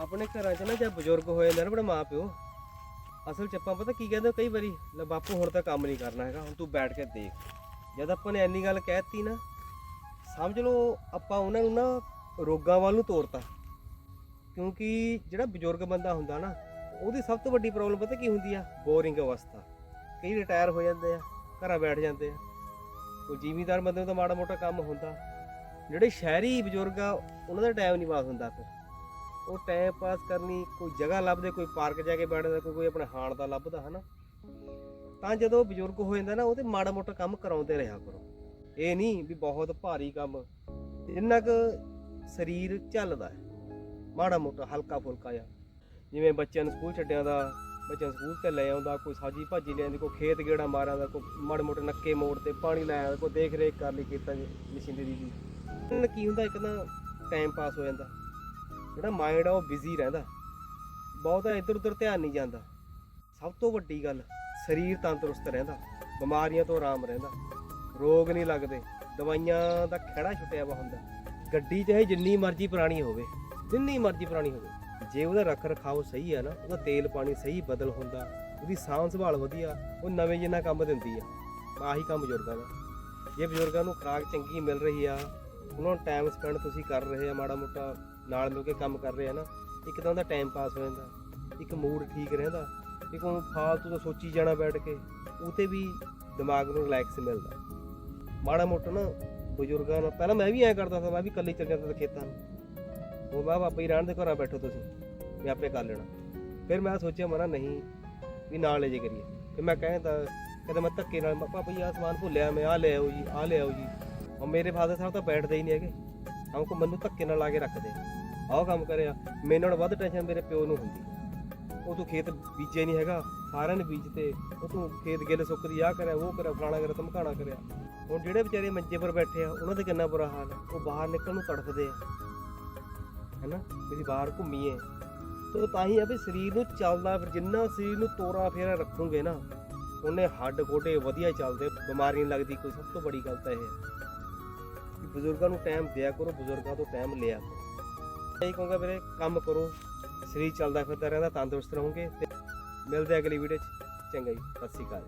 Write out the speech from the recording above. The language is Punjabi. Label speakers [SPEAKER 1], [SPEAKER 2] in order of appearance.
[SPEAKER 1] ਆਪਣੇ ਘਰਾਂ 'ਚ ਨਾ ਜੇ ਬਜ਼ੁਰਗ ਹੋ ਜਾਂਦੇ ਨੇ ਆਪਣੇ ਮਾਪਿਓ ਅਸਲ 'ਚ ਆਪਾਂ ਪਤਾ ਕੀ ਕਹਿੰਦੇ ਕਈ ਵਾਰੀ ਲੈ ਬਾਪੂ ਹੁਣ ਤਾਂ ਕੰਮ ਨਹੀਂ ਕਰਨਾ ਹੈਗਾ, ਹੁਣ ਤੂੰ ਬੈਠ ਕੇ ਦੇਖ। ਜਦ ਆਪਾਂ ਨੇ ਇੰਨੀ ਗੱਲ ਕਹਿਤੀ ਨਾ, ਸਮਝ ਲਓ ਆਪਾਂ ਉਹਨਾਂ ਨੂੰ ਨਾ ਰੋਗਾਂ ਵੱਲ ਨੂੰ ਤੋਰਤਾ। ਕਿਉਂਕਿ ਜਿਹੜਾ ਬਜ਼ੁਰਗ ਬੰਦਾ ਹੁੰਦਾ ਨਾ, ਉਹਦੀ ਸਭ ਤੋਂ ਵੱਡੀ ਪ੍ਰੋਬਲਮ ਪਤਾ ਕੀ ਹੁੰਦੀ ਆ? ਬੋਰਿੰਗ ਅਵਸਥਾ। ਕਈ ਰਿਟਾਇਰ ਹੋ ਜਾਂਦੇ ਆ, ਘਰਾਂ ਬੈਠ ਜਾਂਦੇ ਆ। ਕੋਈ ਜ਼ਿਮੀਦਾਰ ਬੰਦੇ ਨੂੰ ਤਾਂ ਮਾੜਾ ਮੋਟਾ ਕੰਮ ਹੁੰਦਾ। ਜਿਹੜੇ ਸ਼ਹਿਰੀ ਬਜ਼ੁਰਗ ਆ, ਉਹਨਾਂ ਦਾ ਟਾਈਮ ਨਹੀਂ ਪਾਸ ਹੁੰਦਾ ਫਿਰ। ਉਹ ਟਾਈਮ ਪਾਸ ਕਰਨੀ, ਕੋਈ ਜਗ੍ਹਾ ਲੱਭਦੇ, ਕੋਈ ਪਾਰਕ ਜਾ ਕੇ ਬੈਠਦਾ, ਕੋਈ ਕੋਈ ਆਪਣੇ ਹਾਣ ਦਾ ਲੱਭਦਾ, ਹਨਾ? ਤਾਂ ਜਦੋਂ ਬਜ਼ੁਰਗ ਹੋ ਜਾਂਦਾ ਨਾ, ਉਹ ਉਹਦੇ ਮਾੜਾ ਮੋਟਾ ਕੰਮ ਕਰਾਉਂਦੇ ਰਿਹਾ ਕਰੋ। ਇਹ ਨਹੀਂ ਵੀ ਬਹੁਤ ਭਾਰੀ ਕੰਮ। ਜਿੰਨਾ ਕੁ ਸਰੀਰ ਚੱਲਦਾ ਹੈ। ਮਾੜਾ ਮੋਟਾ ਹਲਕਾ ਫੁਲਕਾ ਜਿਹਾ। ਜਿਵੇਂ ਬੱਚਿਆਂ ਨੂੰ ਸਕੂਲ ਛੱਡਿਆ ਦਾ, ਬੱਚਿਆਂ ਨੂੰ ਸਕੂਲ ਤੇ ਲੈ ਆਉਂਦਾ, ਕੋਈ ਸਾਜੀ ਭਾਜੀ ਲੈ ਆਉਂਦੀ ਕੋਈ ਖੇਤ ਗੇੜਾ ਮਾਰਿਆ ਦਾ ਕੋਈ ਮਾੜੇ ਮੋਟੇ ਨੱਕੇ ਮੋੜ ਤੇ ਪਾਣੀ ਲਾਇਆ, ਕੋਈ ਦੇਖ ਰੇਖ ਕਰ ਲਈ ਕੀਤਾ ਮਸ਼ੀਨਰੀ ਦੀ। ਇਹਨਾਂ ਨਾਲ ਕੀ ਹੁੰਦਾ, ਇੱਕ ਤਾਂ ਟਾਈਮ ਪਾਸ ਹੋ ਜਾਂਦਾ। ਜਿਹੜਾ ਮਾਈਂਡ ਆ ਉਹ ਬਿਜ਼ੀ ਰਹਿੰਦਾ। ਬਹੁਤਾ ਇੱਧਰ ਉੱਧਰ ਧਿਆਨ ਨਹੀਂ ਜਾਂਦਾ। ਸਭ ਤੋਂ ਵੱਡੀ ਗੱਲ, ਸਰੀਰ ਤੰਦਰੁਸਤ ਰਹਿੰਦਾ। ਬਿਮਾਰੀਆਂ ਤੋਂ ਆਰਾਮ ਰਹਿੰਦਾ। ਰੋਗ ਨਹੀਂ ਲੱਗਦੇ। ਦਵਾਈਆਂ ਦਾ ਖੜਾ ਛੁੱਟਿਆ ਵਾ ਹੁੰਦਾ। ਗੱਡੀ ਚਾਹੇ ਜਿੰਨੀ ਮਰਜ਼ੀ ਪੁਰਾਣੀ ਹੋਵੇ, ਜਿੰਨੀ ਮਰਜ਼ੀ ਪੁਰਾਣੀ ਹੋਵੇ, ਜੇ ਉਹਦਾ ਰੱਖ ਰਖਾਓ ਸਹੀ ਆ ਨਾ, ਉਹਦਾ ਤੇਲ ਪਾਣੀ ਸਹੀ ਬਦਲ ਹੁੰਦਾ, ਉਹਦੀ ਸਾਂਭ ਸੰਭਾਲ ਵਧੀਆ, ਉਹ ਨਵੇਂ ਜਿੰਨਾ ਕੰਮ ਦਿੰਦੀ ਆ, ਆਹੀ ਕੰਮ ਬਜ਼ੁਰਗਾਂ ਦਾ। ਜੇ ਬਜ਼ੁਰਗਾਂ ਨੂੰ ਖੁਰਾਕ ਚੰਗੀ ਮਿਲ ਰਹੀ ਆ, ਉਹਨਾਂ ਨੂੰ ਟਾਈਮ ਸਪੈਂਡ ਤੁਸੀਂ ਕਰ ਰਹੇ ਆ ਮਾੜਾ ਮੋਟਾ ਨਾਲ ਮਿਲ ਕੇ ਕੰਮ ਕਰ ਰਹੇ ਆ ਨਾ ਇੱਕ ਤਾਂ ਉਹਦਾ ਟਾਈਮ ਪਾਸ ਹੋ ਜਾਂਦਾ, ਇੱਕ ਮੂਡ ਠੀਕ ਰਹਿੰਦਾ, ਇੱਕ ਉਹ ਫਾਲਤੂ ਦਾ ਸੋਚੀ ਜਾਣਾ ਬੈਠ ਕੇ ਉਹ ਤੇ ਵੀ ਦਿਮਾਗ ਨੂੰ ਰਿਲੈਕਸ ਮਿਲਦਾ। ਮਾੜਾ ਮੋਟਾ ਨਾ ਬਜ਼ੁਰਗਾਂ ਨਾਲ, ਪਹਿਲਾਂ ਮੈਂ ਵੀ ਐਂ ਕਰਦਾ ਸੀ, ਮੈਂ ਵੀ ਇਕੱਲੇ ਚੱਲ ਜਾਂਦਾ ਖੇਤਾਂ ਨੂੰ। ਉਹ ਬਾ ਬਾਪਾ ਹੀ ਰਹਿਣ ਦੇ ਘਰਾਂ ਬੈਠੋ ਤੁਸੀਂ, ਮੈਂ ਆਪੇ ਕਰ ਲੈਣਾ। ਫਿਰ ਮੈਂ ਸੋਚਿਆ ਮਨਾ ਨਹੀਂ, ਵੀ ਨਾਲ ਲੈ ਜੇ ਕਰੀਏ। ਫਿਰ ਮੈਂ ਕਹਿੰਦਾ ਕਹਿੰਦਾ ਮੈਂ ਧੱਕੇ ਨਾਲ ਪਾਪਾ ਜੀ ਆਹ ਸਮਾਨ ਭੁੱਲਿਆ ਮੈਂ ਆ ਲੈ ਆਓ ਜੀ ਆ ਲੈ ਆਓ ਜੀ। ਉਹ ਮੇਰੇ ਫਾਦਰ ਸਾਹਿਬ ਤਾਂ ਬੈਠਦੇ ਹੀ ਨਹੀਂ ਹੈਗੇ। ਹਮਕੋ ਮੈਨੂੰ ਧੱਕੇ ਨਾਲ ਲਾ ਕੇ ਰੱਖਦੇ ਆਹ ਕੰਮ ਕਰਿਆ। ਮੇਰੇ ਨਾਲ ਵੱਧ ਟੈਨਸ਼ਨ ਮੇਰੇ ਪਿਓ ਨੂੰ ਹੁੰਦੀ। ਉਹ ਤੂੰ ਖੇਤ ਬੀਜੇ ਨਹੀਂ ਹੈਗਾ। ਸਾਰਿਆਂ ਨੇ ਬੀਜਤੇ। ਉਹ ਤੂੰ ਖੇਤ ਗਿੱਲ ਸੁੱਕਦੀ ਆ ਕਰਿਆ, ਉਹ ਕਰਿਆ, ਫਲਾਣਾ ਕਰਿਆ, ਧਮਕਾਣਾ ਕਰਿਆ। ਹੁਣ ਜਿਹੜੇ ਵਿਚਾਰੇ ਮੰਜੇ ਪਰ ਬੈਠੇ ਆ, ਉਹਨਾਂ ਦਾ ਕਿੰਨਾ ਬੁਰਾ ਹਾਲ ਹੈ। ਉਹ ਬਾਹਰ ਨਿਕਲਣ ਨੂੰ ਤੜਫਦੇ ਆ। ਹੈਨਾ? ਵੀ ਅਸੀਂ ਬਾਹਰ ਘੁੰਮੀਏ ਤੇ ਤਾਂ ਹੀ ਆ ਵੀ ਸਰੀਰ ਨੂੰ ਚੱਲਦਾ ਫਿਰ, ਜਿੰਨਾ ਸਰੀਰ ਨੂੰ ਤੋਰਾ ਫੇਰਾ ਰੱਖੋਗੇ ਨਾ, ਉਹਨੇ ਹੱਡ ਗੋਡੇ ਵਧੀਆ ਚੱਲਦੇ। ਬਿਮਾਰੀ ਨਹੀਂ ਲੱਗਦੀ ਕੋਈ। ਸਭ ਤੋਂ ਬੜੀ ਗੱਲ ਤਾਂ ਇਹ ਹੈ। ਕਿ ਬਜ਼ੁਰਗਾਂ ਨੂੰ ਟਾਈਮ ਦਿਆ ਕਰੋ, ਬਜ਼ੁਰਗਾਂ ਤੋਂ ਟਾਈਮ ਲਿਆ ਕਰੋ। ਇਹ ਕਹੂੰਗਾ ਵੀਰੇ, ਕੰਮ ਕਰੋ, ਸਰੀਰ ਚੱਲਦਾ ਫਿਰਦਾ ਰਹਿੰਦਾ, ਤੰਦਰੁਸਤ ਰਹੋਗੇ ਤੇ ਮਿਲਦੇ ਅਗਲੀ ਵੀਡੀਓ 'ਚ। ਚੰਗਾ ਜੀ, ਸਤਿ ਸ਼੍ਰੀ ਅਕਾਲ।